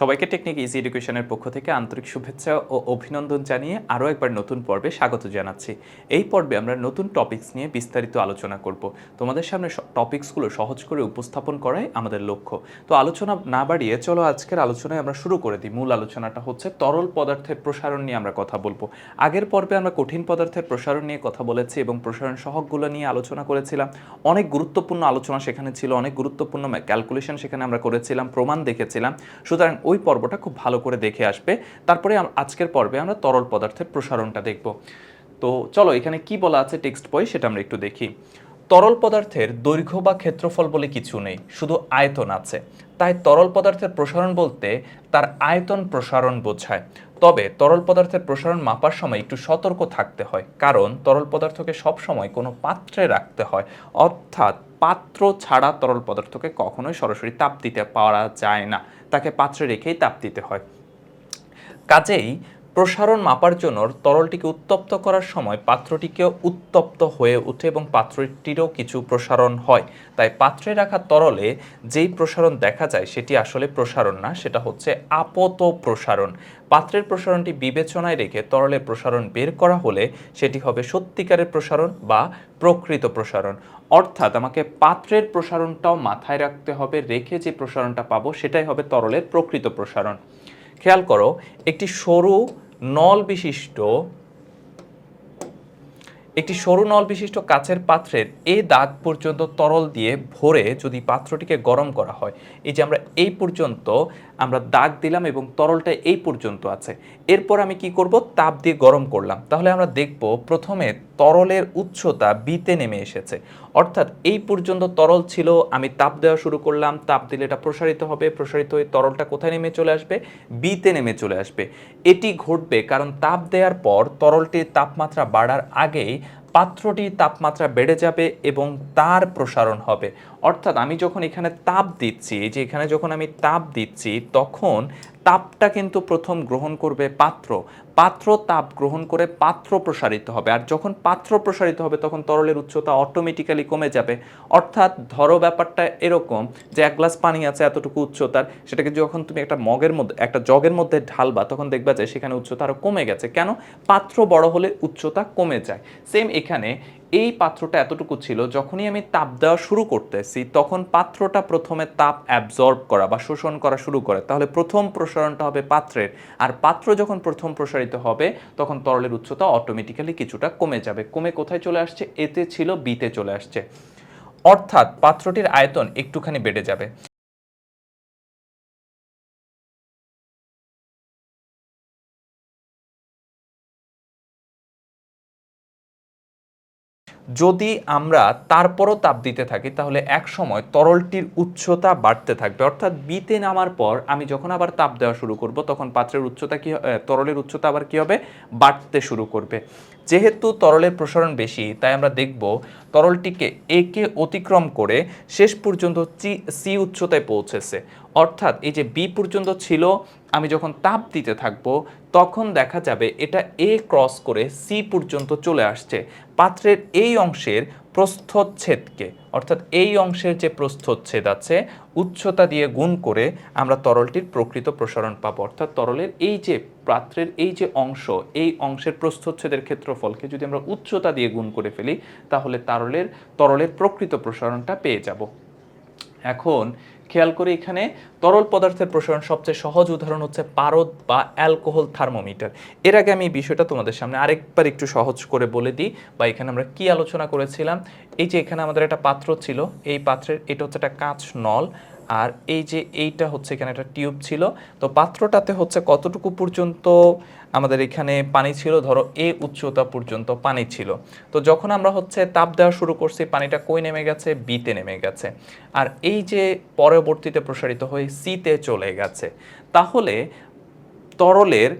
সবাইকে technique easy এডুকেশনের পক্ষ থেকে আন্তরিক শুভেচ্ছা ও অভিনন্দন জানিয়ে আরও একবার নতুন পর্বে স্বাগত জানাচ্ছি। এই পর্বে আমরা নতুন টপিকস নিয়ে বিস্তারিত আলোচনা করব। তোমাদের সামনে টপিকসগুলো সহজ করে উপস্থাপন করাই আমাদের লক্ষ্য। তো আলোচনা না বাড়িয়ে চলো আজকের আলোচনায় আমরা শুরু করে দিই। মূল আলোচনাটা হচ্ছে তরল পদার্থের প্রসারণ নিয়ে আমরা কথা বলব। আগের পর্বে আমরা কঠিন পদার্থের প্রসারণ নিয়ে কথা বলেছি এবং প্রসারণ সহগগুলো নিয়ে আলোচনা করেছিলাম। অনেক গুরুত্বপূর্ণ আলোচনা সেখানে ছিল, অনেক গুরুত্বপূর্ণ ক্যালকুলেশন সেখানে আমরা করেছিলাম, প্রমাণ দেখেছিলাম। সুতরাং ওই পর্বটা খুব ভালো করে দেখে আসবে। তারপরে আজকের পর্বে আমরা তরল পদার্থের প্রসারণটা দেখব। তো চলো, এখানে কি বলা আছে টেক্সট বই সেটা আমরা একটু দেখি। তরল পদার্থের দৈর্ঘ্য বা ক্ষেত্রফল বলে কিছু নেই, শুধু আয়তন আছে। তাই তরল পদার্থের প্রসারণ বলতে তার আয়তন প্রসারণ বোঝায়। তবে তরল পদার্থের প্রসারণ মাপার সময় একটু সতর্ক থাকতে হয়, কারণ তরল পদার্থকে সবসময় কোনো পাত্রে রাখতে হয়। অর্থাৎ পাত্র ছাড়া তরল পদার্থকে কখনোই সরাসরি তাপ দিতে পারা যায় না। তাকে পাত্রে রেখেই তাপ দিতে হয়। কাজেই প্রসারণ মাপার জন্য তরলটিকে উত্তপ্ত করার সময় পাত্রটিকেও উত্তপ্ত হয়ে ওঠে এবং পাত্রটিরও কিছু প্রসারণ হয়। তাই পাত্রে রাখা তরলে যেই প্রসারণ দেখা যায় সেটি আসলে প্রসারণ না, সেটা হচ্ছে আপত প্রসারণ। পাত্রের প্রসারণটি বিবেচনায় রেখে তরলের প্রসারণ বের করা হলে সেটি হবে সত্যিকারের প্রসারণ বা প্রকৃত প্রসারণ। অর্থাৎ আমাকে পাত্রের প্রসারণটাও মাথায় রাখতে হবে, রেখে যে প্রসারণটা পাবো সেটাই হবে তরলের প্রকৃত প্রসারণ। খেয়াল করো, একটি সরু নল বিশিষ্ট, একটি সরু নল বিশিষ্ট কাচের পাত্রের এই দাগ পর্যন্ত তরল দিয়ে ভরে যদি পাত্রটিকে গরম করা হয়, এই যে আমরা এই পর্যন্ত আমরা দাগ দিলাম এবং তরলটা এই পর্যন্ত আছে। এরপর আমি কি করব? তাপ দিয়ে গরম করলাম। তাহলে আমরা দেখব প্রথমে তরলের উচ্চতা বিতে নেমে এসেছে। অর্থাৎ এই পর্যন্ত তরল ছিল, আমি তাপ দেওয়া শুরু করলাম, তাপ দিলে এটা প্রসারিত হবে, প্রসারিত হয়ে তরলটা কোথায় নেমে চলে আসবে? বিতে নেমে চলে আসবে। এটি ঘটবে কারণ তাপ দেওয়ার পর তরলটির তাপমাত্রা বাড়ার আগেই পাত্রটির তাপমাত্রা বেড়ে যাবে এবং তার প্রসারণ হবে। অর্থাৎ আমি যখন এখানে তাপ দিচ্ছি যে এখানে যখন আমি তাপ দিচ্ছি, তখন তাপটা কিন্তু প্রথম গ্রহণ করবে পাত্র। পাত্র তাপ গ্রহণ করে পাত্র প্রসারিত হবে। আর যখন পাত্র প্রসারিত হবে, তখন তরলের উচ্চতা অটোমেটিক্যালি কমে যাবে। অর্থাৎ ধরো ব্যাপারটা এরকম যে এক গ্লাস পানি আছে এতটুকু উচ্চতার, সেটাকে যখন তুমি একটা মগের মধ্যে, একটা জগের মধ্যে ঢালবা, তখন দেখবা যে সেখানে উচ্চতা আরও কমে গেছে। কেন? পাত্র বড় হলে উচ্চতা কমে যায়। সেম এখানে এই পাত্রটা এতটুকু ছিল, যখনই আমি তাপ দেওয়া শুরু করতেছি, তখন পাত্রটা প্রথমে তাপ অ্যাবজর্ব করা বা শোষণ করা শুরু করে। তাহলে প্রথম প্রসারণটা হবে পাত্রের। আর পাত্র যখন প্রথম প্রসারিত হবে, তখন তরলের উচ্চতা অটোমেটিক্যালি কিছুটা কমে যাবে। কমে কোথায় চলে আসছে? এতে ছিল বিতে চলে আসছে। অর্থাৎ পাত্রটির আয়তন একটুখানি বেড়ে যাবে। যদি আমরা তারপরও তাপ দিতে থাকি, তাহলে এক সময় তরলটির উচ্চতা বাড়তে থাকবে। অর্থাৎ বিতে নামার পর আমি যখন আবার তাপ দেওয়া শুরু করব, তখন পাত্রের উচ্চতা কি তরলের উচ্চতা আবার কি হবে? বাড়তে শুরু করবে। যেহেতু তরলের প্রসারণ বেশি, তাই আমরা দেখব তরলটিকে একে অতিক্রম করে শেষ পর্যন্ত চি, সি উচ্চতায় পৌঁছেছে। অর্থাৎ এই যে বি পর্যন্ত ছিল, আমি যখন তাপ দিতে থাকব, তখন দেখা যাবে এটা এ ক্রস করে সি পর্যন্ত চলে আসছে। পাত্রের এই অংশের প্রস্থচ্ছেদকে, অর্থাৎ এই অংশের যে প্রস্থচ্ছেদ আছে, উচ্চতা দিয়ে গুণ করে আমরা তরলটির প্রকৃত প্রসারণ পাব। অর্থাৎ তরলের এই যে পাত্রের এই যে অংশ, এই অংশের প্রস্থচ্ছেদের ক্ষেত্রফলকে যদি আমরা উচ্চতা দিয়ে গুণ করে ফেলি, তাহলে তরলের তরলের প্রকৃত প্রসারণটা পেয়ে যাব। এখন খেয়াল করে এখানে তরল পদার্থের প্রসারণ সবচেয়ে সহজ উদাহরণ হচ্ছে পারদ বা অ্যালকোহল থার্মোমিটার। এর আগে আমি এই বিষয়টা তোমাদের সামনে আরেকবার একটু সহজ করে বলে দিই বা এখানে আমরা কি আলোচনা করেছিলাম। এই যে এখানে আমাদের একটা পাত্র ছিল, এই পাত্রের, এটা হচ্ছে একটা কাঁচ নল আর এই যে এইটা হচ্ছে এখানে একটা টিউব ছিল। তো পাত্রটাতে হচ্ছে কতটুকু পর্যন্ত আমাদের এখানে পানি ছিল? ধরো এ উচ্চতা পর্যন্ত পানি ছিল। তো যখন আমরা হচ্ছে তাপ দেওয়া শুরু করছি, পানিটা কই নেমে গেছে? বিতে নেমে গেছে। আর এই যে পরবর্তীতে প্রসারিত হয়ে সিতে চলে গেছে। তাহলে তরলের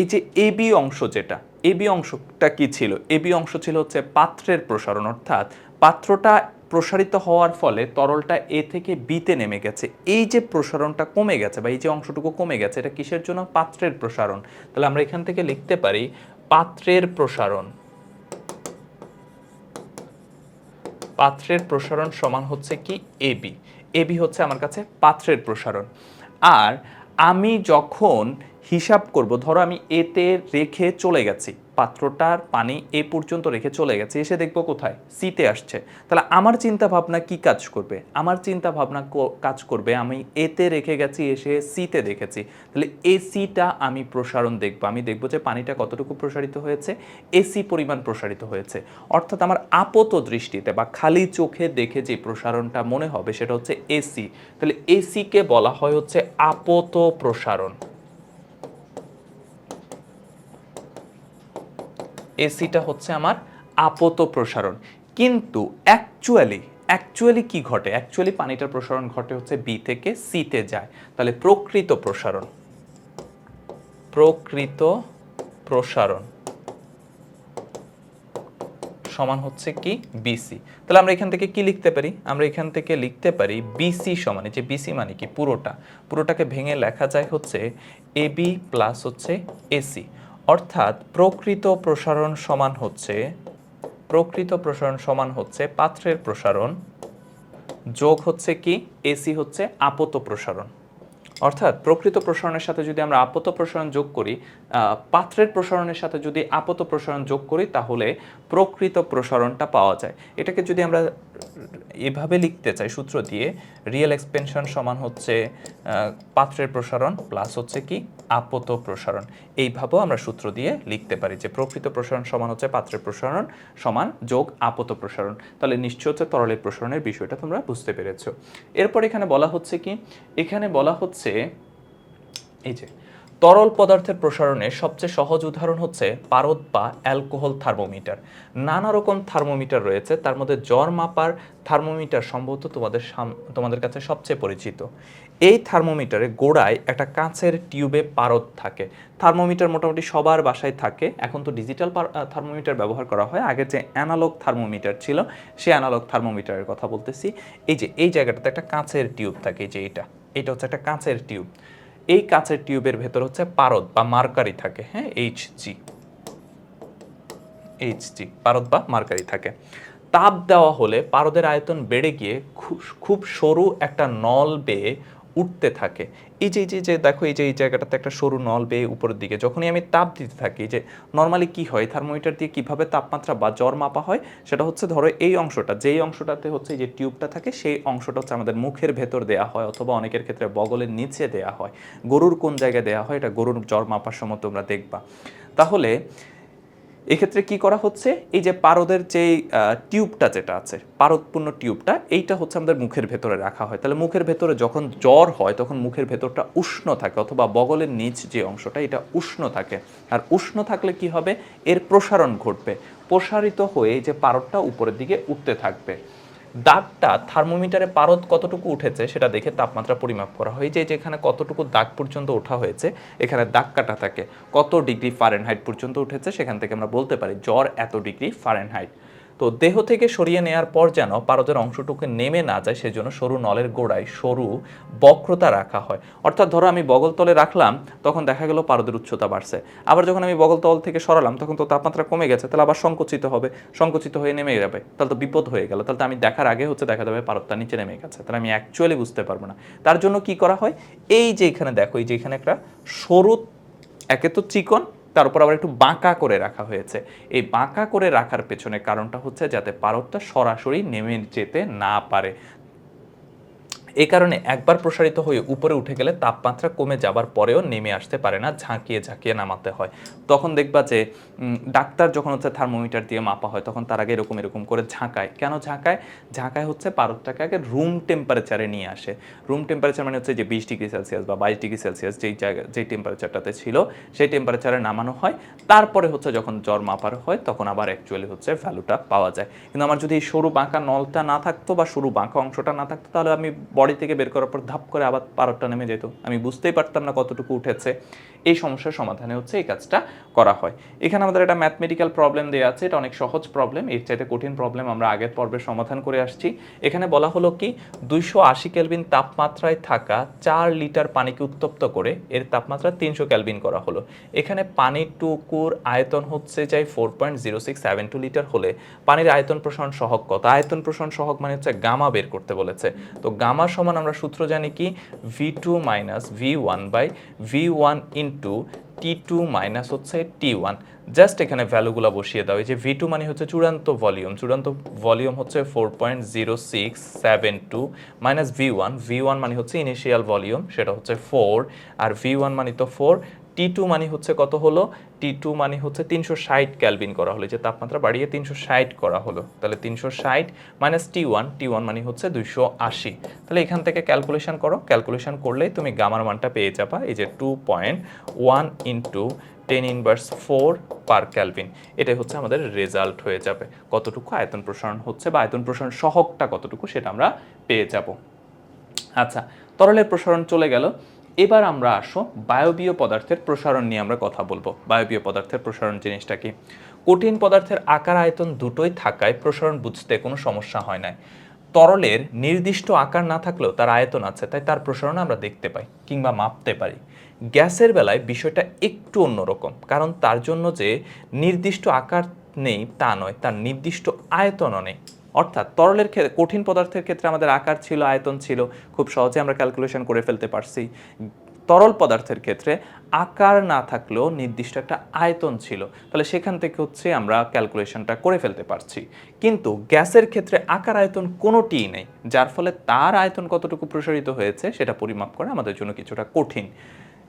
এই যে এবি অংশ যেটা এবি অংশটা কি ছিল? এবি অংশ ছিল হচ্ছে পাত্রের প্রসারণ। অর্থাৎ পাত্রটা প্রসারিত হওয়ার ফলে তরলটা এ থেকে বিতে নেমে গেছে। এই যে প্রসারণটা কমে গেছে বা এই যে অংশটুকু কমে গেছে, এটা কিসের জন্য? পাত্রের প্রসারণ। তাহলে আমরা এখান থেকে লিখতে পারি পাত্রের প্রসারণ। পাত্রের প্রসারণ সমান হচ্ছে কি? এবি এবি হচ্ছে আমার কাছে পাত্রের প্রসারণ। আর আমি যখন হিসাব করব, ধরো আমি এতে রেখে চলে গেছি পাত্রটার পানি এ পর্যন্ত রেখে চলে গেছে, এসে দেখব কোথায়? সিতে আসছে। তাহলে আমার চিন্তা ভাবনা কি কাজ করবে? আমার চিন্তা ভাবনা কাজ করবে, আমি এতে রেখে গেছি, এসে সিতে দেখেছি। তাহলে এসিটা আমি প্রসারণ দেখব। আমি দেখব যে পানিটা কতটুকু প্রসারিত হয়েছে এসি পরিমাণ প্রসারিত হয়েছে। অর্থাৎ আমার আপত দৃষ্টিতে বা খালি চোখে দেখে যে প্রসারণটা মনে হবে, সেটা হচ্ছে এসি তাহলে এসিকে বলা হয় হচ্ছে আপত প্রসারণ। এসিটা হচ্ছে আমার আপত প্রসারণ। কিন্তু অ্যাকচুয়ালি অ্যাকচুয়ালি কি ঘটে? অ্যাকচুয়ালি পানিটার প্রসারণ ঘটে হচ্ছে বি থেকে সিতে যায়। তাহলে প্রকৃত প্রসারণ। প্রকৃত প্রসারণ সমান হচ্ছে কি? বিসি তাহলে আমরা এখান থেকে কি লিখতে পারি? আমরা এখান থেকে লিখতে পারি বিসি সমান। যে বিসি মানে কি? পুরোটা। পুরোটাকে ভেঙে লেখা যায় হচ্ছে এবি প্লাস হচ্ছে এসি অর্থাৎ প্রকৃত প্রসারণ সমান হচ্ছে, প্রকৃত প্রসারণ সমান হচ্ছে পাত্রের প্রসারণ, যোগ হচ্ছে কি? এসি হচ্ছে আপত প্রসারণ। অর্থাৎ প্রকৃত প্রসারণের সাথে যদি আমরা আপত প্রসারণ যোগ করি পাত্রের প্রসারণের সাথে যদি আপত প্রসারণ যোগ করি, তাহলে প্রকৃত প্রসারণটা পাওয়া যায়। এটাকে যদি আমরা এভাবে লিখতে চাই সূত্র দিয়ে রিয়েল এক্সপেনশন সমান হচ্ছে পাত্রের প্রসারণ প্লাস হচ্ছে কি? আপত প্রসারণ। এইভাবেও আমরা সূত্র দিয়ে লিখতে পারি যে প্রকৃত প্রসারণ সমান হচ্ছে পাত্রের প্রসারণ সমান যোগ আপত প্রসারণ। তাহলে নিশ্চয় হচ্ছে তরলের প্রসারণের বিষয়টা তোমরা বুঝতে পেরেছ। এরপর এখানে বলা হচ্ছে কি? এখানে বলা হচ্ছে, এই যে তরল পদার্থের প্রসারণের সবচেয়ে সহজ উদাহরণ হচ্ছে পারদ বা অ্যালকোহল থার্মোমিটার। নানা রকম থার্মোমিটার রয়েছে, তার মধ্যে জ্বর মাপার থার্মোমিটার সম্ভবত তোমাদের তোমাদের কাছে সবচেয়ে পরিচিত। এই থার্মোমিটারে গোড়ায় একটা কাঁচের টিউবে পারদ থাকে। থার্মোমিটার মোটামুটি সবার বাসায় থাকে। এখন তো ডিজিটাল থার্মোমিটার ব্যবহার করা হয়। আগে যে অ্যানালগ থার্মোমিটার ছিল, সে অ্যানালগ থার্মোমিটারের কথা বলতেছি। এই যে, এই জায়গাটাতে একটা কাঁচের টিউব থাকে যে এটা এটা হচ্ছে একটা কাঁচের টিউব। এই কাঁচের টিউবের ভেতর হচ্ছে পারদ বা মার্কারি থাকে হ্যাঁ? এইচ জি এইচ জি পারদ বা মার্কারি থাকে। তাপ দেওয়া হলে পারদের আয়তন বেড়ে গিয়ে খুব খুব সরু একটা নল বেয়ে উঠতে থাকে। এই যে এই যে যে, দেখো, এই যে, এই জায়গাটাতে একটা সরু নল বেয়ে উপরের দিকে, যখনই আমি তাপ দিতে থাকি যে নর্মালি কি হয় থার্মোমিটার দিয়ে কীভাবে তাপমাত্রা বা জ্বর মাপা হয়, সেটা হচ্ছে ধরো এই অংশটা, যেই অংশটাতে হচ্ছে যে টিউবটা থাকে, সেই অংশটা হচ্ছে আমাদের মুখের ভেতর দেয়া হয়, অথবা অনেকের ক্ষেত্রে বগলের নিচে দেয়া হয়। গরুর কোন জায়গায় দেয়া হয়, এটা গরুর জ্বর মাপার সময় তোমরা দেখবা। তাহলে এক্ষেত্রে কি করা হচ্ছে? এই যে পারদের যে টিউবটা যেটা আছে, পারদপূর্ণ টিউবটা, এইটা হচ্ছে আমাদের মুখের ভেতরে রাখা হয়। তাহলে মুখের ভেতরে যখন জ্বর হয়, তখন মুখের ভেতরটা উষ্ণ থাকে অথবা বগলের নিচ যে অংশটা, এটা উষ্ণ থাকে। আর উষ্ণ থাকলে কি হবে? এর প্রসারণ ঘটবে। প্রসারিত হয়ে যে পারদটা উপরের দিকে উঠতে থাকবে। দাগটা থার্মোমিটারে পারদ কতটুকু উঠেছে সেটা দেখে তাপমাত্রা পরিমাপ করা হয়। যে যেখানে কতটুকু দাগ পর্যন্ত ওঠা হয়েছে, এখানে দাগ কাটা থাকে। কত ডিগ্রি ফারেনহাইট পর্যন্ত উঠেছে সেখান থেকে আমরা বলতে পারি, জ্বর এত ডিগ্রি ফারেনহাইট। তো দেহ থেকে সরিয়ে নেওয়ার পর যেন পারদের অংশটুকু নেমে না যায়, সেজন্য সরু নলের গোড়ায় সরু বক্রতা রাখা হয়। অর্থাৎ ধরো আমি বগলতলে রাখলাম, তখন দেখা গেল পারদের উচ্চতা বাড়ছে। আবার যখন আমি বগলতল থেকে সরালাম, তখন তো তাপমাত্রা কমে গেছে, তাহলে আবার সংকুচিত হবে। সংকুচিত হয়ে নেমে যাবে। তাহলে তো বিপদ হয়ে গেল। তাহলে তো আমি দেখার আগে হচ্ছে দেখা যাবে পারদটা নিচে নেমে গেছে। তাহলে আমি অ্যাকচুয়ালি বুঝতে পারব না। তার জন্য কি করা হয়? এই যে এখানে দেখো, এই যে এখানে একটা সরু, একে তো চিকন তার উপর আবার একটু বাঁকা করে রাখা হয়েছে। এই বাঁকা করে রাখার পেছনে কারণটা হচ্ছে যাতে পারদটা সরাসরি নেমে যেতে না পারে। এই কারণে একবার প্রসারিত হয়ে উপরে উঠে গেলে তাপমাত্রা কমে যাবার পরেও নেমে আসতে পারে না, ঝাঁকিয়ে ঝাঁকিয়ে নামাতে হয়। তখন দেখবা যে ডাক্তার যখন হচ্ছে থার্মোমিটার দিয়ে মাপা হয়, তখন তার আগে এরকম এরকম করে ঝাঁকায়। কেন ঝাঁকায়? ঝাঁকায় হচ্ছে পারদটাকে আগে রুম টেম্পারেচারে নিয়ে আসে। রুম টেম্পারেচার মানে হচ্ছে যে বিশ ডিগ্রি সেলসিয়াস বা বাইশ ডিগ্রি সেলসিয়াস যেই জায়গা, যেই টেম্পারেচারটাতে ছিল, সেই টেম্পারেচারে নামানো হয়। তারপরে হচ্ছে যখন জ্বর মাপার হয়, তখন আবার অ্যাকচুয়ালি হচ্ছে ভ্যালুটা পাওয়া যায়। কিন্তু আমার যদি এই সরু বাঁকা নলটা না থাকতো বা সরু বাঁকা অংশটা না থাকতো, তাহলে আমি বডি থেকে বের করার পর ধাপ করে আবার পারদটা নেমে যেত। আমি বুঝতেই পারতাম না কতটুকু উঠেছে। এই সমস্যার সমাধানে হচ্ছে এই কাজটা করা হয়। এখানে আমাদের একটা ম্যাথমেটিক্যাল প্রবলেম দেওয়া আছে। এটা অনেক সহজ প্রবলেম এর চাইতে কঠিন প্রবলেম আমরা আগের পর্বে সমাধান করে আসছি। এখানে বলা হলো কি, দুইশো আশি কেলভিন তাপমাত্রায় থাকা চার লিটার পানিকে উত্তপ্ত করে এর তাপমাত্রা তিনশো ক্যালভিন করা হলো। এখানে পানির টুকুর আয়তন হচ্ছে যাই four point zero six seven two litre হলে। পানির আয়তন প্রসারণ সহগ কত? আয়তন প্রসারণ সহগ মানে হচ্ছে গামা বের করতে বলেছে। তো গামার সমান আমরা সূত্র জানি কি? V two minus V one by V one into T two minus হচ্ছে টি ওয়ান জাস্ট এখানে ভ্যালুগুলো বসিয়ে দাও। এই যে ভি টু মানে হচ্ছে চূড়ান্ত ভলিউম চূড়ান্ত ভলিউম হচ্ছে four point zero six seven two minus V one V one মানে হচ্ছে ইনিশিয়াল ভলিউম সেটা হচ্ছে ফোর আর ভি ওয়ান মানে তো ফোর টি টু মানে হচ্ছে কত হলো? টি টু মানে হচ্ছে তিনশো ষাট ক্যালভিন করা হলো। যে তাপমাত্রা বাড়িয়ে তিনশো ষাট করা হলো। তাহলে তিনশো ষাট minus T one T one মানে হচ্ছে দুইশো আশি। তাহলে এখান থেকে ক্যালকুলেশন করো। ক্যালকুলেশন করলেই তুমি গামার মানটা পেয়ে যাবা। এই যে two point one into ten inverse four per kelvin এটাই হচ্ছে আমাদের রেজাল্ট হয়ে যাবে। কতটুকু আয়তন প্রসারণ হচ্ছে বা আয়তন প্রসারণ সহকটা কতটুকু সেটা আমরা পেয়ে যাব। আচ্ছা তরলের প্রসারণ চলে গেল। এবার আমরা আসো বায়বীয় পদার্থের প্রসারণ নিয়ে আমরা কথা বলব। বায়বীয় পদার্থের প্রসারণ জিনিসটা কি? কঠিন পদার্থের আকার আয়তন দুটোই থাকায় প্রসারণ বুঝতে কোনো সমস্যা হয় না তরলের নির্দিষ্ট আকার না থাকলেও তার আয়তন আছে, তাই তার প্রসারণ আমরা দেখতে পাই কিংবা মাপতে পারি। গ্যাসের বেলায় বিষয়টা একটু অন্যরকম কারণ তার জন্য যে নির্দিষ্ট আকার নেই তা নয়, তার নির্দিষ্ট আয়তনও নেই। অর্থাৎ তরলের ক্ষেত্রে, কঠিন পদার্থের ক্ষেত্রে আমাদের আকার ছিল, আয়তন ছিল, খুব সহজে আমরা ক্যালকুলেশন করে ফেলতে পারছি। তরল পদার্থের ক্ষেত্রে আকার না থাকলেও নির্দিষ্ট একটা আয়তন ছিল। তাহলে সেখান থেকে হচ্ছে আমরা ক্যালকুলেশনটা করে ফেলতে পারছি। কিন্তু গ্যাসের ক্ষেত্রে আকার আয়তন কোনোটিই নেই, যার ফলে তার আয়তন কতটুকু প্রসারিত হয়েছে সেটা পরিমাপ করা আমাদের জন্য কিছুটা কঠিন।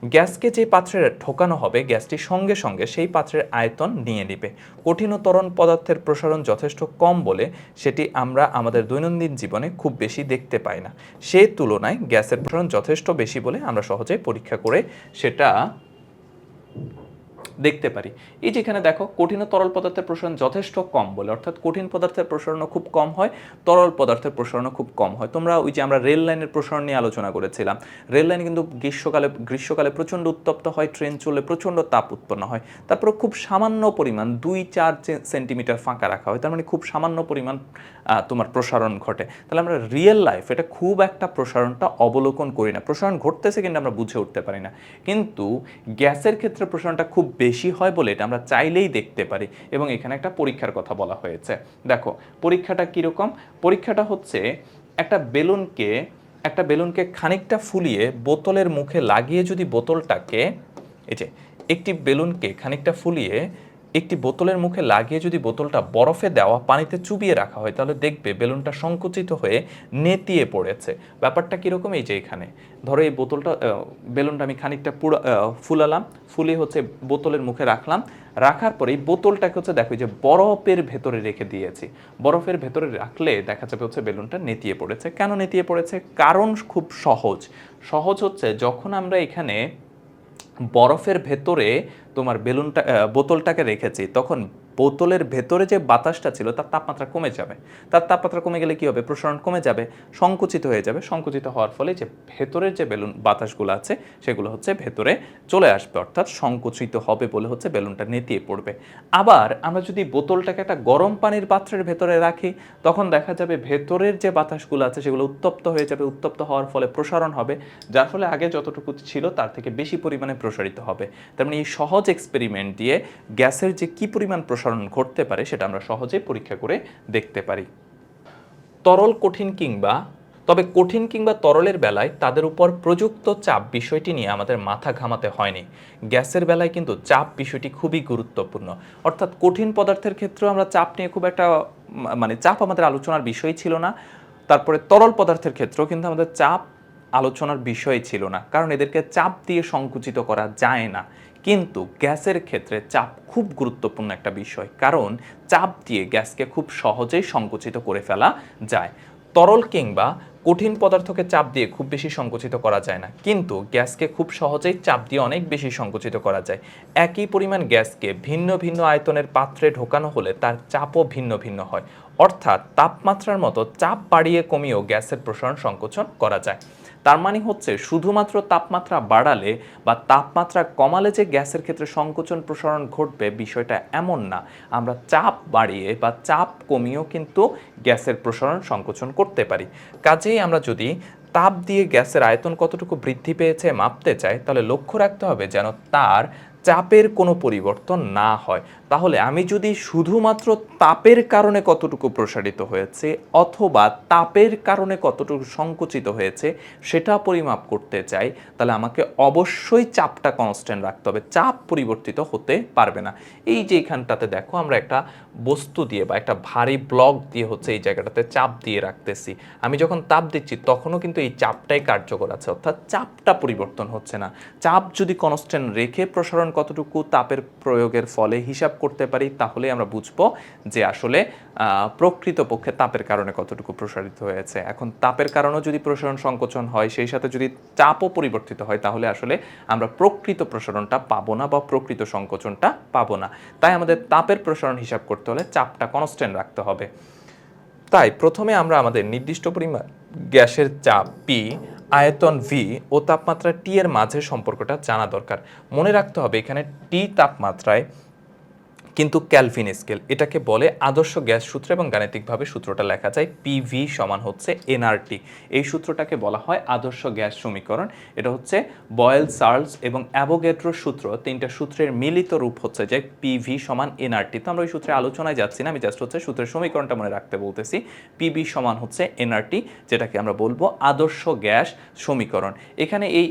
গ্যাসকে যে পাত্রে ঠোকানো হবে, গ্যাসটি সঙ্গে সঙ্গে সেই পাত্রের আয়তন নিয়ে নেবে। কঠিন ও তরল পদার্থের প্রসারণ যথেষ্ট কম বলে সেটি আমরা আমাদের দৈনন্দিন জীবনে খুব বেশি দেখতে পাই না। সে তুলনায় গ্যাসের প্রসারণ যথেষ্ট বেশি বলে আমরা সহজেই পরীক্ষা করে সেটা দেখতে পারি। এই যেখানে দেখো, কঠিন ও তরল পদার্থের প্রসারণ যথেষ্ট কম বলে, অর্থাৎ কঠিন পদার্থের প্রসারণও খুব কম হয়, তরল পদার্থের প্রসারণও খুব কম হয়। তোমরা ওই যে আমরা রেল লাইনের প্রসারণ নিয়ে আলোচনা করেছিলাম, রেল লাইন কিন্তু গ্রীষ্মকালে গ্রীষ্মকালে প্রচণ্ড উত্তপ্ত হয়, ট্রেন চলে প্রচণ্ড তাপ উৎপন্ন হয়। তারপর খুব সামান্য পরিমাণ দুই চার সেন্টিমিটার ফাঁকা রাখা হয়, তার মানে খুব সামান্য পরিমাণ তোমার প্রসারণ ঘটে। তাহলে আমরা রিয়েল লাইফ, এটা খুব একটা প্রসারণটা অবলোকন করি না। প্রসারণ ঘটতেছে কিন্তু আমরা বুঝে উঠতে পারি না। কিন্তু গ্যাসের ক্ষেত্রে প্রসারণটা খুব বেশি হয় বলে এটা আমরা চাইলেই দেখতে পারি। এবং এখানে একটা পরীক্ষার কথা বলা হয়েছে। দেখো, পরীক্ষাটা কীরকম? পরীক্ষাটা হচ্ছে একটা বেলুনকে একটা বেলুনকে খানিকটা ফুলিয়ে বোতলের মুখে লাগিয়ে যদি বোতলটাকে, এই যে, একটি বেলুনকে খানিকটা ফুলিয়ে একটি বোতলের মুখে লাগিয়ে যদি বোতলটা বরফে দেওয়া পানিতে চুবিয়ে রাখা হয়, তাহলে দেখবে বেলুনটা সংকুচিত হয়ে নেতিয়ে পড়েছে। ব্যাপারটা কীরকম এই যে এখানে? ধরো এই বোতলটা বেলুনটা আমি খানিকটা পুরো ফুলালাম ফুলিয়ে হচ্ছে বোতলের মুখে রাখলাম। রাখার পরে এই বোতলটাকে হচ্ছে দেখো যে বরফের ভেতরে রেখে দিয়েছি। বরফের ভেতরে রাখলে দেখা যাবে হচ্ছে বেলুনটা নেতিয়ে পড়েছে। কেন নেতিয়ে পড়েছে? কারণ খুব সহজ। সহজ হচ্ছে যখন আমরা এখানে বরফের ভেতরে তোমার বেলুনটা বোতলটাকে রেখেছি তখন বোতলের ভেতরে যে বাতাসটা ছিল, তার তাপমাত্রা কমে যাবে। তার তাপমাত্রা কমে গেলে কি হবে? প্রসারণ কমে যাবে, সংকুচিত হয়ে যাবে। সংকুচিত হওয়ার ফলে যে ভেতরের যে বেলুন বাতাসগুলো আছে, সেগুলো হচ্ছে ভেতরে চলে আসবে, অর্থাৎ সংকুচিত হবে বলে হচ্ছে বেলুনটা নেতিয়ে পড়বে। আবার আমরা যদি বোতলটাকে একটা গরম পানির পাত্রের ভেতরে রাখি, তখন দেখা যাবে ভেতরের যে বাতাসগুলো আছে, সেগুলো উত্তপ্ত হয়ে যাবে, উত্তপ্ত হওয়ার ফলে প্রসারণ হবে, যার ফলে আগে যতটুকু ছিল, তার থেকে বেশি পরিমাণে প্রসারিত হবে। তার মানে এই সহজ এক্সপেরিমেন্ট দিয়ে গ্যাসের যে কি পরিমাণ প্রসারণ ঘটতে পারে সেটা আমরা সহজে পরীক্ষা করে দেখতে পারি। তরল কঠিন কিংবা, তবে কঠিন কিংবা তরলের বেলায় তাদের উপর প্রযুক্ত চাপ বিষয়টি নিয়ে আমাদের মাথা ঘামাতে হয়নি। গ্যাসের বেলায় কিন্তু চাপ বিষয়টি খুবই গুরুত্বপূর্ণ। অর্থাৎ কঠিন পদার্থের ক্ষেত্রেও আমরা চাপ নিয়ে খুব একটা মানে চাপ আমাদের আলোচনার বিষয় ছিল না। তারপরে তরল পদার্থের ক্ষেত্রেও কিন্তু আমাদের চাপ আলোচনার বিষয় ছিল না, কারণ এদেরকে চাপ দিয়ে সংকুচিত করা যায় না। কিন্তু গ্যাসের ক্ষেত্রে চাপ খুব গুরুত্বপূর্ণ একটা বিষয়, কারণ চাপ দিয়ে গ্যাসকে খুব সহজেই সংকুচিত করে ফেলা যায়। তরল কিংবা কঠিন পদার্থকে চাপ দিয়ে খুব বেশি সংকুচিত করা যায় না, কিন্তু গ্যাসকে খুব সহজেই চাপ দিয়ে অনেক বেশি সংকুচিত করা যায়। একই পরিমাণ গ্যাসকে ভিন্ন ভিন্ন আয়তনের পাত্রে ঢোকানো হলে তার চাপও ভিন্ন ভিন্ন হয়। অর্থাৎ তাপমাত্রার মতো চাপ বাড়িয়ে কমিয়েও গ্যাসের প্রসারণ সংকোচন করা যায়। তার মানে হচ্ছে শুধুমাত্র তাপমাত্রা বাড়ালে বা তাপমাত্রা কমালে যে গ্যাসের ক্ষেত্রে সংকোচন প্রসারণ ঘটবে বিষয়টা এমন না। আমরা চাপ বাড়িয়ে বা চাপ কমিয়েও কিন্তু গ্যাসের প্রসারণ সংকোচন করতে পারি। কাজেই আমরা যদি তাপ দিয়ে গ্যাসের আয়তন কতটুকু বৃদ্ধি পেয়েছে মাপতে চাই, তাহলে লক্ষ্য রাখতে হবে যেন তার চাপের কোনো পরিবর্তন না হয়। তাহলে আমি যদি শুধুমাত্র তাপের কারণে কতটুকু প্রসারিত হয়েছে অথবা তাপের কারণে কতটুকু সংকুচিত হয়েছে সেটা পরিমাপ করতে চাই, তাহলে আমাকে অবশ্যই চাপটা কনস্ট্যান্ট রাখতে হবে। চাপ পরিবর্তিত হতে পারবে না। এই যে এখানটাতে দেখো, আমরা একটা বস্তু দিয়ে বা একটা ভারী ব্লক দিয়ে হচ্ছে এই জায়গাটাতে চাপ দিয়ে রাখতেছি। আমি যখন তাপ দিচ্ছি, তখনও কিন্তু এই চাপটাই কার্যকর আছে। অর্থাৎ চাপটা পরিবর্তন হচ্ছে না। চাপ যদি কনস্ট্যান্ট রেখে প্রসারণ কতটুকু তাপের প্রয়োগের ফলে হিসাব করতে পারি তাহলে আমরা বুঝব যে আসলে প্রকৃতপক্ষে তাপের কারণে কতটুকু প্রসারিত হয়েছে। এখন তাপের কারণেও যদি প্রসারণ সংকোচন হয়, সেই সাথে যদি চাপও পরিবর্তিত হয়, তাহলে আসলে আমরা প্রকৃত প্রসারণটা পাবো না বা প্রকৃত সংকোচনটা পাবো না। তাই আমাদের তাপের প্রসারণ হিসাব করতে হলে চাপটা কনস্ট্যান্ট রাখতে হবে। তাই প্রথমে আমরা আমাদের নির্দিষ্ট পরিমাণ গ্যাসের চাপ পি আয়তন ভি ও তাপমাত্রা টি এর মাঝে সম্পর্কটা জানা দরকার। মনে রাখতে হবে এখানে টি তাপমাত্রায় কিন্তু ক্যালভিন স্কেল, এটাকে বলে আদর্শ গ্যাস সূত্র এবং গাণিতিকভাবে সূত্রটা লেখা যায় পিভি সমান হচ্ছে এনআরটি এই সূত্রটাকে বলা হয় আদর্শ গ্যাস সমীকরণ। এটা হচ্ছে বয়েল, চার্লস এবং অ্যাভোগেড্রো সূত্র। তিনটা সূত্রের মিলিত রূপ হচ্ছে যে পিভি সমান এনআরটি তো আমরা ওই সূত্রে আলোচনায় যাচ্ছি না, আমি জাস্ট হচ্ছে সূত্রের সমীকরণটা মনে রাখতে বলতেছি। পিভি সমান হচ্ছে এনআরটি যেটাকে আমরা বলব আদর্শ গ্যাস সমীকরণ। এখানে এই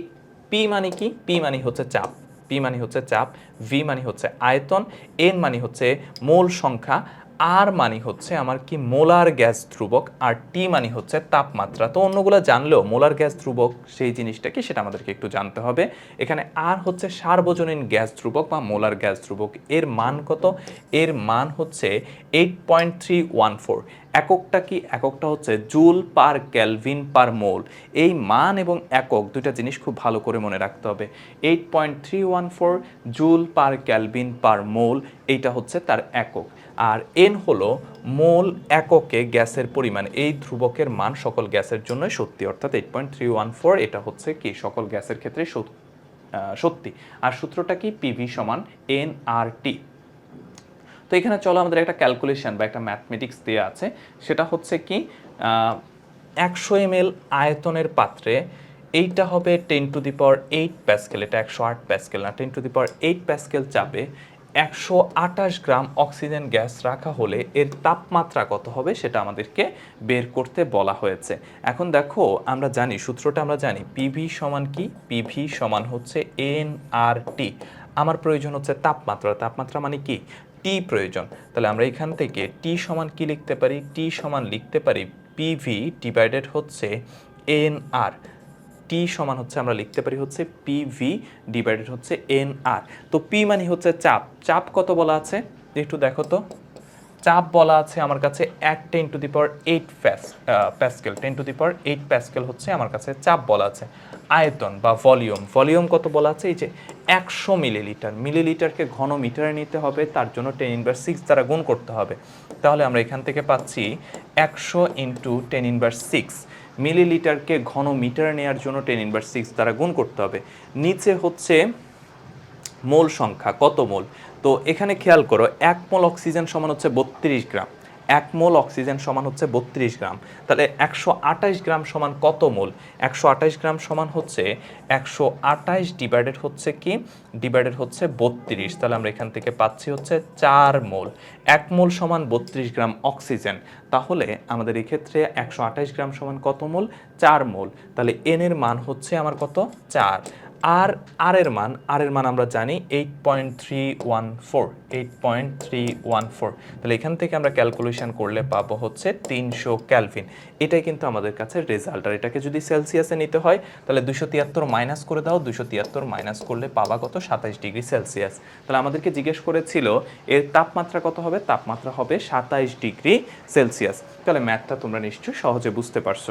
পি মানে কি? পি মানে হচ্ছে চাপ। পি মানে হচ্ছে চাপ ভি মানে হচ্ছে আয়তন এন মানে হচ্ছে মোল সংখ্যা আর মানে হচ্ছে আমার কি মোলার গ্যাস ধ্রুবক, আর টি মানে হচ্ছে তাপমাত্রা। তো অন্যগুলো জানলেও মোলার গ্যাস ধ্রুবক সেই জিনিসটা কি সেটা আমাদেরকে একটু জানতে হবে। এখানে আর হচ্ছে সার্বজনীন গ্যাস ধ্রুবক বা মোলার গ্যাস ধ্রুবক, এর মান কত? এর মান হচ্ছে eight point three one four এককটা কি? এককটা হচ্ছে joule per kelvin per mole. এই মান এবং একক দুইটা জিনিস খুব ভালো করে মনে রাখতে হবে। Eight point three one four joule per kelvin per mole, এইটা হচ্ছে তার একক। আর এন হলো মোল এককে গ্যাসের পরিমাণ। এই ধ্রুবকের মান সকল গ্যাসের জন্যই সত্যি, অর্থাৎ eight point three one four এটা হচ্ছে কি সকল গ্যাসের ক্ষেত্রে সত্যি। আর সূত্রটা কি? পিভি সমান এন আর টি তো এখানে চলো আমাদের একটা ক্যালকুলেশন বা একটা ম্যাথমেটিক্স দেওয়া আছে। সেটা হচ্ছে কি একশো এম আয়তনের পাত্রে এইটা হবে ten to the power eight pascal এটা একশো আট প্যাসকেল না ten to the power eight pascal চাপে একশো আটাশ গ্রাম অক্সিজেন গ্যাস রাখা হলে এর তাপমাত্রা কত হবে সেটা আমাদেরকে বের করতে বলা হয়েছে। এখন দেখো, আমরা জানি, সূত্রটা আমরা জানি পিভি সমান কি? পিভি সমান হচ্ছে এন আর টি আমার প্রয়োজন হচ্ছে তাপমাত্রা। তাপমাত্রা মানে কি? টি প্রয়োজন। তাহলে আমরা এখান থেকে টি সমান কি লিখতে পারি? টি সমান লিখতে পারি পিভি ডিভাইডেড হচ্ছে এন আর টি সমান হচ্ছে আমরা লিখতে পারি হচ্ছে পি ভি ডিভাইডেড হচ্ছে এন আর তো পি মানে হচ্ছে চাপ। চাপ কত বলা আছে? একটু দেখো তো। চাপ বলা আছে আমার কাছে এক ten to the power eight pascal ten to the power eight pascal হচ্ছে আমার কাছে চাপ বলা আছে। আয়তন বা ভলিউম ভলিউম কত বলা আছে? এই যে একশো মিলিলিটার মিলিলিটারকে ঘন মিটারে নিতে হবে, তার জন্য টেন ইনভার সিক্স দ্বারা গুণ করতে হবে। তাহলে আমরা এখান থেকে পাচ্ছি একশো ইন্টু টেন ইনভার সিক্স মিলিলিটারকে ঘন মিটার নেওয়ার জন্য টেন ইনভার্স সিক্স দ্বারা গুণ করতে হবে। নিচে হচ্ছে মোল সংখ্যা, কত মোল? তো এখানে খেয়াল করো, এক মোল অক্সিজেন সমান হচ্ছে বত্রিশ গ্রাম। এক মোল অক্সিজেন সমান হচ্ছে বত্রিশ গ্রাম। তাহলে একশো আঠাশ গ্রাম সমান কত মোল? একশো আঠাশ গ্রাম সমান হচ্ছে একশো আঠাশ ডিভাইডেড হচ্ছে কি? ডিভাইডেড হচ্ছে বত্রিশ। তাহলে আমরা এখান থেকে পাচ্ছি হচ্ছে চার মোল। এক মোল সমান বত্রিশ গ্রাম অক্সিজেন। তাহলে আমাদের এই ক্ষেত্রে একশো আঠাশ গ্রাম সমান কত মোল? চার মোল। তাহলে এনের মান হচ্ছে আমার কত? চার। আর আর এর মান, আর এর মান আমরা জানি eight point three one four eight point three one four তাহলে এখান থেকে আমরা ক্যালকুলেশন করলে পাবো হচ্ছে তিনশো ক্যালভিন এটাই কিন্তু আমাদের কাছে রেজাল্ট আর এটাকে যদি সেলসিয়াসে নিতে হয়, তাহলে দুশো তিয়াত্তর মাইনাস করে দাও। দুশো তিয়াত্তর মাইনাস করলে পাবা কত? সাতাইশ ডিগ্রি সেলসিয়াস তাহলে আমাদেরকে জিজ্ঞেস করেছিল, এর তাপমাত্রা কত হবে? তাপমাত্রা হবে সাতাইশ ডিগ্রি সেলসিয়াস তাহলে ম্যাথটা তোমরা নিশ্চয়ই সহজে বুঝতে পারছ।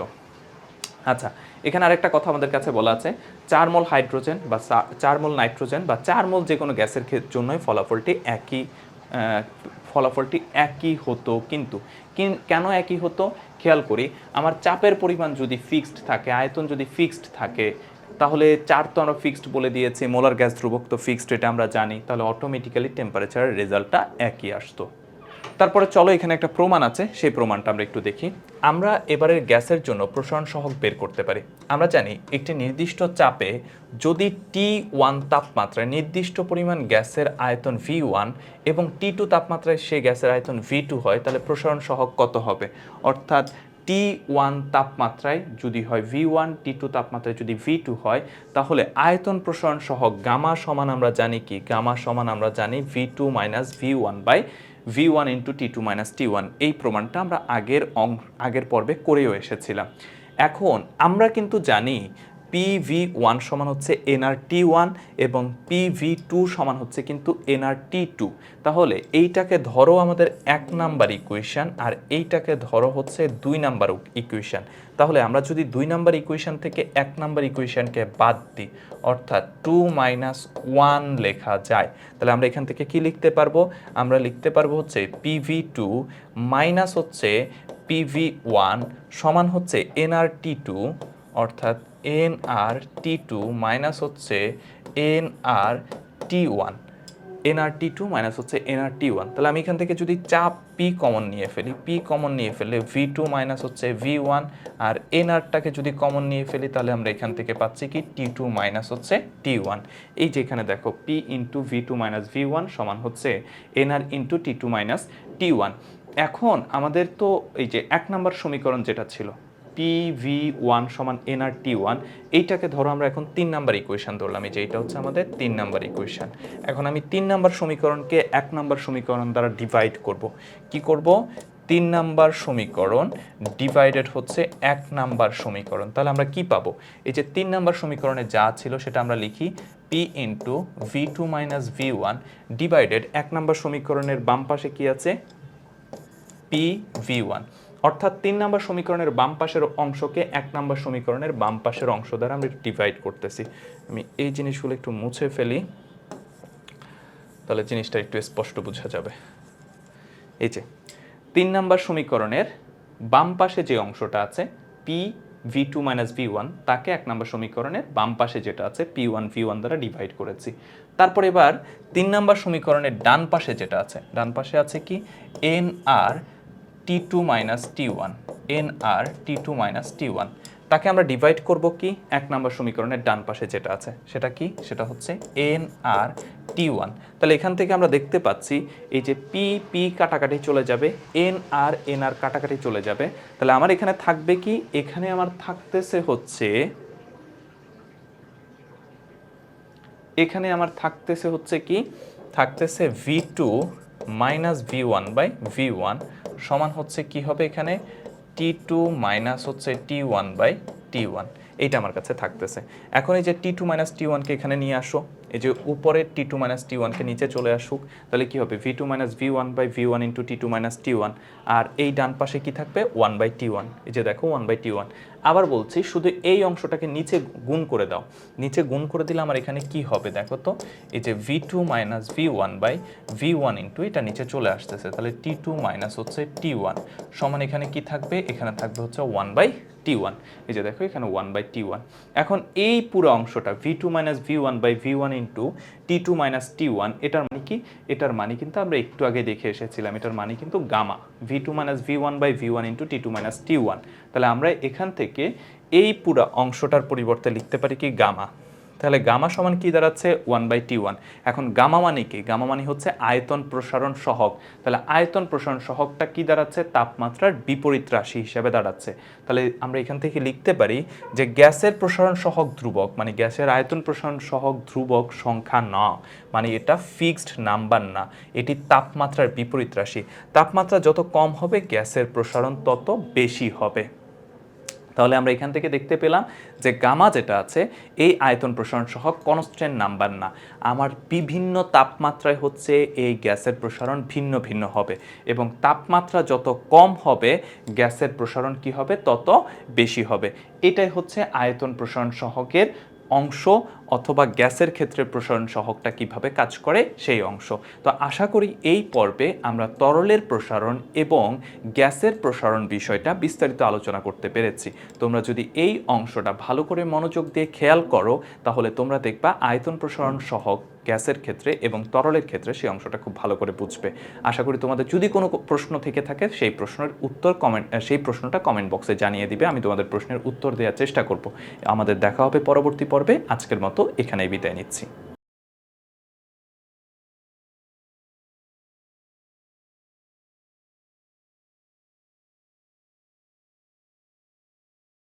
আচ্ছা এখানে আরেকটা কথা আমাদের কাছে বলা আছে। চার মোল হাইড্রোজেন বা চা- চার মোল নাইট্রোজেন বা চার মোল যে কোনো গ্যাসের জন্যই ফলাফলটি একই ফলাফলটি একই হতো কিন্তু। কিন- কেন একই হতো? খেয়াল করি, আমার চাপের পরিমাণ যদি ফিক্সড থাকে, আয়তন যদি ফিক্সড থাকে, তাহলে চার তো আমরা ফিক্সড বলে দিয়েছি মোলার গ্যাস ধ্রুবক তো ফিক্সড এটা আমরা জানি, তাহলে অটোমেটিক্যালি টেম্পারেচারের রেজাল্টটা একই আসতো। তারপরে চলো, এখানে একটা প্রমাণ আছে, সেই প্রমাণটা আমরা একটু দেখি। আমরা এবারের গ্যাসের জন্য প্রসারণ সহগ বের করতে পারি। আমরা জানি একটি নির্দিষ্ট চাপে যদি টি ওয়ান তাপমাত্রায় নির্দিষ্ট পরিমাণ গ্যাসের আয়তন ভি ওয়ান এবং টি টু তাপমাত্রায় সেই গ্যাসের আয়তন ভি টু হয়, তাহলে প্রসারণ সহগ কত হবে? অর্থাৎ টি ওয়ান তাপমাত্রায় যদি হয় ভি ওয়ান টি টু তাপমাত্রায় যদি ভি টু হয়, তাহলে আয়তন প্রসারণ সহ গামা সমান আমরা জানি কি? গামা সমান আমরা জানি V two minus V one by V one into T two minus T one এই প্রমাণটা আমরা আগের অং, আগের পর্বে করেও এসেছিলাম। এখন আমরা কিন্তু জানি পি ভি ওয়ান সমান হচ্ছে এনআর টি ওয়ান এবং পি ভি টু সমান হচ্ছে কিন্তু এনআর টি তাহলে এইটাকে ধরো আমাদের এক নাম্বার ইকুয়েশন আর এইটাকে ধরো হচ্ছে দুই নাম্বার ইকুয়েশন তাহলে আমরা যদি দুই নাম্বার ইকুয়েশন থেকে এক নাম্বার ইকুয়েশনকে বাদ দিই, অর্থাৎ টু মাইনাস ওয়ান লেখা যায়, তাহলে আমরা এখান থেকে কি লিখতে পারব? আমরা লিখতে পারব হচ্ছে পিভি টু মাইনাস হচ্ছে পিভি ওয়ান সমান হচ্ছে এনআর টি টু অর্থাৎ N R T two minus হচ্ছে N R T one NR T minus হচ্ছে এনআর টি ওয়ান তাহলে আমি এখান থেকে যদি চাপ পি কমন নিয়ে ফেলি পি কমন নিয়ে ফেললে ভি টু মাইনাস হচ্ছে ভি ওয়ান আর এনআরটাকে যদি কমন নিয়ে ফেলি, তাহলে আমরা এখান থেকে পাচ্ছি কি টি টু মাইনাস হচ্ছে টি ওয়ান এই যে এখানে দেখো P into V two minus V one সমান হচ্ছে NR into T two minus T one এখন আমাদের তো এই যে এক নম্বর সমীকরণ যেটা ছিল পি ভি ওয়ান সমান এনআর টি ওয়ান এইটাকে ধরো আমরা এখন তিন নাম্বার ইকুয়েশন ধরলাম, এই যে এটা হচ্ছে আমাদের তিন নাম্বার ইকুয়েশান এখন আমি তিন নাম্বার সমীকরণকে এক নাম্বার সমীকরণ দ্বারা ডিভাইড করব। কি করব? তিন নাম্বার সমীকরণ ডিভাইডেড হচ্ছে এক নাম্বার সমীকরণ। তাহলে আমরা কি পাবো? এই যে তিন নাম্বার সমীকরণে যা ছিল সেটা আমরা লিখি P into V two minus V one divided এক নাম্বার সমীকরণের বাম পাশে কি আছে? পি ভি ওয়ান অর্থাৎ তিন নম্বর সমীকরণের বাম পাশের অংশকে এক নম্বর সমীকরণের বাম পাশের অংশ দ্বারা আমরা ডিভাইড করতেছি। আমি এই জিনিসগুলো একটু মুছে ফেলি, তাহলে জিনিসটা একটু স্পষ্ট বোঝা যাবে। এই যে, তিন নম্বর সমীকরণের বাম পাশে যে অংশটা আছে P V two minus V one তাকে এক নম্বর সমীকরণের বাম পাশে যেটা আছে পি ওয়ান ভি ওয়ান দ্বারা ডিভাইড করেছি। তারপর এবার তিন নম্বর সমীকরণের ডান পাশে যেটা আছে, ডান পাশে আছে কি? N R T two minus T one N R T two minus T one তাকে আমরা ডিভাইড করব কি? এক নম্বর সমীকরণের ডান পাশে যেটা আছে, সেটা কি? সেটা হচ্ছে এন আর টি ওয়ান তাহলে এখান থেকে আমরা দেখতে পাচ্ছি, এই যে পি পি কাটাকাটি চলে যাবে এন আর এন আর কাটাকাটি চলে যাবে। তাহলে আমার এখানে থাকবে কি? এখানে আমার থাকতেছে হচ্ছে, এখানে আমার থাকতেছে হচ্ছে কি? থাকতেছে V two minus V one by V one সমান হচ্ছে কি হবে এখানে? টি টু মাইনাস হচ্ছে T one by T one এইটা আমার কাছে থাকতেছে। এখন এই যে টি টু মাইনাস টি ওয়ানকে এখানে নিয়ে আসো। এই যে উপরের টি টু মাইনাস টি ওয়ানকে নিচে চলে আসুক, তাহলে কি হবে? V two minus V one by V one into T two minus T one আর এই ডান পাশে কি থাকবে? ওয়ান বাই টি ওয়ান এই যে দেখো ওয়ান বাই টি ওয়ান আবার বলছি, শুধু এই অংশটাকে নিচে গুণ করে দাও। নিচে গুণ করে দিলে আমার এখানে কি হবে দেখো তো? এই যে V two minus V one by V one into এটা নিচে চলে আসতেছে। তাহলে টি টু মাইনাস হচ্ছে টি ওয়ান সমান এখানে কি থাকবে? এখানে থাকবে হচ্ছে ওয়ান বাই টি ওয়ান এই যে দেখো এখানে ওয়ান বাই টি ওয়ান এখন এই পুরো অংশটা V two minus V one by V one into T two minus T one এটার মানে কি? এটার মানে কিন্তু আমরা একটু আগে দেখে এসেছিলাম, এটার মানে কিন্তু gamma. V two minus V one by V one into T two minus T one তাহলে আমরা এখান থেকে এই পুরো অংশটার পরিবর্তে লিখতে পারি কি? গামা। তাহলে গামা সমান কি দাঁড়াচ্ছে? ওয়ান বাই টি ওয়ান এখন গামা মানে কি? গামা মানে হচ্ছে আয়তন প্রসারণ সহগ। তাহলে আয়তন প্রসারণ সহগটা কি দাঁড়াচ্ছে? তাপমাত্রার বিপরীত রাশি হিসাবে দাঁড়াচ্ছে। তাহলে আমরা এখান থেকে লিখতে পারি যে গ্যাসের প্রসারণ সহগ ধ্রুবক মানে গ্যাসের আয়তন প্রসারণ সহগ ধ্রুবক সংখ্যা না মানে এটা ফিক্সড নাম্বার না। এটি তাপমাত্রার বিপরীত রাশি। তাপমাত্রা যত কম হবে, গ্যাসের প্রসারণ তত বেশি হবে। তাহলে আমরা এখান থেকে দেখতে পেলাম যে গামা যেটা আছে, এই আয়তন প্রসারণ সহ কনস্ট্যান্ট নাম্বার না। আমার বিভিন্ন তাপমাত্রায় হচ্ছে এই গ্যাসের প্রসারণ ভিন্ন ভিন্ন হবে এবং তাপমাত্রা যত কম হবে, গ্যাসের প্রসারণ কি হবে? তত বেশি হবে। এটাই হচ্ছে আয়তন প্রসারণ সহকের অংশ অথবা গ্যাসের ক্ষেত্রে প্রসারণ সহকটা কীভাবে কাজ করে, সেই অংশ। তো আশা করি এই পর্বে আমরা তরলের প্রসারণ এবং গ্যাসের প্রসারণ বিষয়টা বিস্তারিত আলোচনা করতে পেরেছি। তোমরা যদি এই অংশটা ভালো করে মনোযোগ দিয়ে খেয়াল করো, তাহলে তোমরা দেখবা আয়তন প্রসারণ সহক গ্যাসের ক্ষেত্রে এবং তরলের ক্ষেত্রে সেই অংশটা খুব ভালো করে বুঝবে। আশা করি তোমাদের যদি কোনো প্রশ্ন থেকে থাকে, সেই প্রশ্নের উত্তর কমেন্ট সেই প্রশ্নটা কমেন্ট বক্সে জানিয়ে দিবে। আমি তোমাদের প্রশ্নের উত্তর দেওয়ার চেষ্টা করব। আমাদের দেখা হবে পরবর্তী পর্বে। আজকের মতো এখানেই বিদায় নিচ্ছি।